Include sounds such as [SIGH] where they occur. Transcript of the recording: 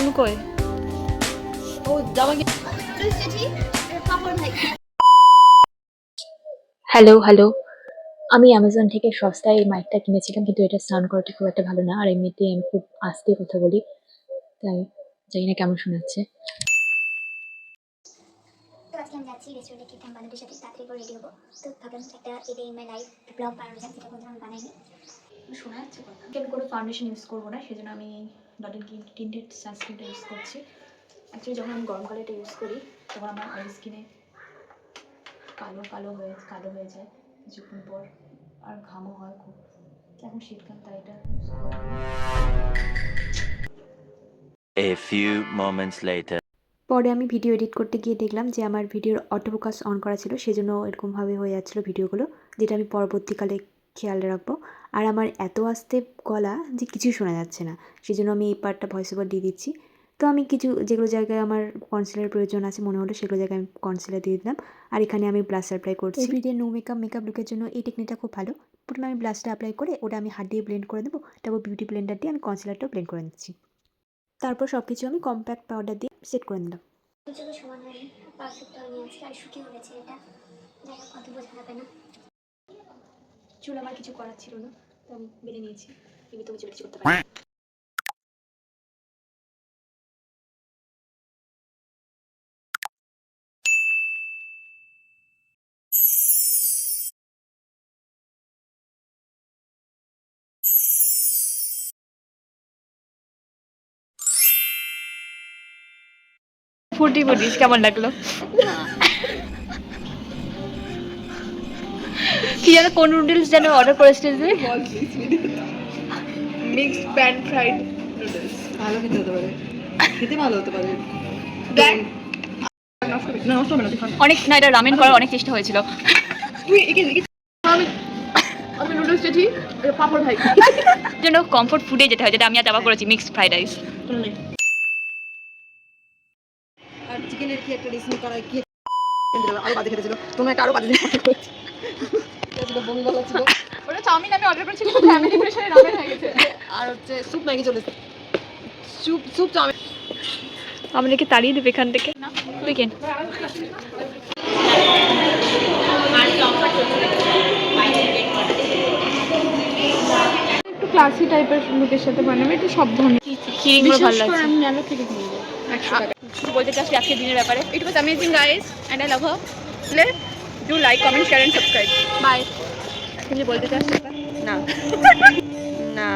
অনু কই ও জামা hello hello আমি অ্যামাজন থেকে সস্তায় এই মাইকটা কিনেছিলাম কিন্তু এটা সাউন্ড কোয়ালিটি খুব একটা ভালো না আর এমনিতেই আমি খুব আস্তে কথা বলি তাই জানি না কেমন শোনাচ্ছে তো যাচ্ছি রেস্টুরেন্টে খেতাম বান্ধবীর সাথে তাড়াতাড়ি করে রেডি হব। তো ভাবলাম একটা a day in my life blog বানানো যাক যেটা কোনোদিন আমি বানাইনি শোনা যাচ্ছে কথা। আমি কোনো ফাউন্ডেশন ইউজ করব না সেজন্য আমি ডটেন টিন্টেড সানস্ক্রিনটা ইউজ করছি। অ্যাকচুয়ালি যখন আমি গরমকালে এটা ইউজ করি তখন আমার অয়েল স্কিনে কালো কালো হয়ে কালো হয়ে যায়। কিছুক্ষণ পর আর ঘামও হয় খুব। এখন শীতকাল তাই এটা। A few moments later. পরে আমি ভিডিও এডিট করতে গিয়ে দেখলাম যে আমার ভিডিওর অটোফোকাস অন করা ছিল সেজন্য এরকমভাবে হয়ে যাচ্ছিল ভিডিওগুলো যেটা আমি পরবর্তীকালে খেয়াল রাখব। আর আমার এত আস্তে গলা যে কিছুই শোনা যাচ্ছে না। সেই জন্য আমি এই পার্টটা ভয়েস ওভার দিয়ে দিচ্ছি। তো আমি কিছু যেগুলো জায়গায় আমার কনসিলার প্রয়োজন আছে মনে হলো সেগুলো জায়গায় আমি কনসিলার দিয়ে দিলাম। আর এখানে আমি ব্লাশ অ্যাপ্লাই করছি। এভরিডে নো মেকআপ মেকআপ লুকের জন্য এই টেকনিকটা খুব ভালো। প্রথমে আমি ব্লাশটা অ্যাপ্লাই করে ওটা আমি হাত দিয়ে ব্লেন্ড করে দেবো তারপর বিউটি ব্লেন্ডার দিয়ে আমি কনসিলারটাও ব্লেন্ড করে নিচ্ছি। তারপর সব কিছু আমি কম্প্যাক্ট পাউডার দিয়ে সেট করে নিলাম। সমান হয়নি। পারফেক্ট হয়নি আজকে। আর শুকিয়ে গেছে এটা। যাই কত বোঝা যাবে না। চুল আমার কিছু করার ছিল না তো আমি বেঁধে নিয়েছি। এমনি তুমি চুল কিছু করতে পারি ফুটি ফুটিস কেমন লাগল? [LAUGHS] কি যেন কোন নুডলস যেন অর্ডার করেছিলিস তুই মিক্সড প্যান ফ্রাইড নুডলস ভালো খেতে হতে পারে। খেতে ভালো হতে পারে। দেখ। নষ্ট হবে না নষ্ট হবে না তুই খা। অনেক না এটা রামেন করার অনেক চেষ্টা হয়েছিল। তুই একে একে আমি আমি নুডলস চেয়েছি পাপড় ভাই। জন্য কমফোর্ট ফুডে যেতে হয় যেটা আমি আর দাবা করেছি মিক্সড ফ্রাইড রাইস আর চিকেনের কি একটা রেসিপি করা কি আরও বাজে খেতেছিল। তোমরা একটা আরও বাজে ছিল। ওটা চাউমিন আমি অর্ডার করেছি কিন্তু ফ্যামিলি প্রেসারে রামেন হয়ে গেছে। আর হচ্ছে স্যুপ ম্যাগি চলেছে স্যুপ স্যুপ চাউমিন। আমাদেরকে তাড়িয়ে দেবে এখান থেকে? উইকেন্ড একটু ক্লাসি টাইপের লুকের সাথে বানাবে একটু সব ধরনের বিশেষ ভালো আমি মেলা থেকে একশো টাকা। কিছু বলতে চাচ্ছি আজকের দিনের ব্যাপারে। It was amazing guys and I love her play do like comment share and subscribe bye বলতে চাস [LAUGHS] না। না।